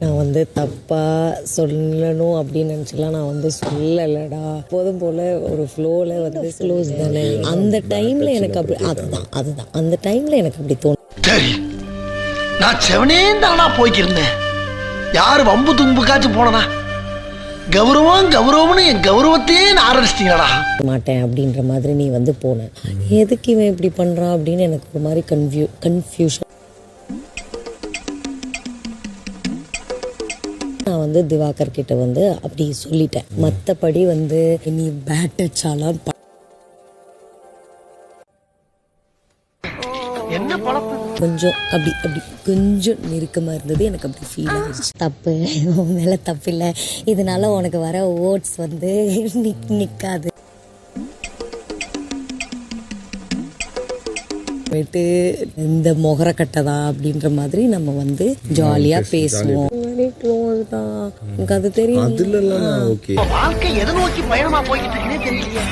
நான் வந்து தப்பாக சொல்லணும் அப்படின்னு நினச்சலாம் நான் வந்து சொல்லலடா. போதும் போல் ஒரு ஃப்ளோவில் வந்து க்ளோஸ் தானே? அந்த டைமில் எனக்கு அப்படி அதுதான் அதுதான். அந்த டைமில் எனக்கு அப்படி தோணும் சரி நான் செவனே தானா போய்க்கிருந்தேன். யாரு வம்பு தும்புக்காச்சும் போனனா கௌரவம் கௌரவம்னு என் கௌரவத்தையே ஆரம்பிச்சிட்டீங்களா மாட்டேன் அப்படின்ற மாதிரி நீ வந்து போன. எதுக்கு இவன் இப்படி பண்ணுறான் அப்படின்னு எனக்கு ஒரு மாதிரி கன்ஃபியூ கன்ஃபியூஷன் நான் வந்து திவாகர் கிட்ட வந்து அப்படி சொல்லிட்டேன். மற்றபடி வந்து நீ பேட் டச்சாலாம் என்ன பழப்பு கொஞ்சம் அப்படி அப்படி கொஞ்சம் நெருக்கமாக இருந்தது. எனக்கு அப்படி ஃபீல் ஆயிடுச்சு. தப்பு. உன் மேலே தப்பு இல்லை. இதனால உனக்கு வர ஓட்ஸ் வந்து நிக் நிற்காது போயிட்டு இந்த முகர கட்டதா அப்படின்ற மாதிரி நம்ம வந்து ஜாலியாக பேசுவோம். க்ளோஸ் தான் எனக்கு அது தெரியும். வாழ்க்கை எதை நோக்கி பயணமா போய்கிட்டு இருக்குன்னே தெரியலையே.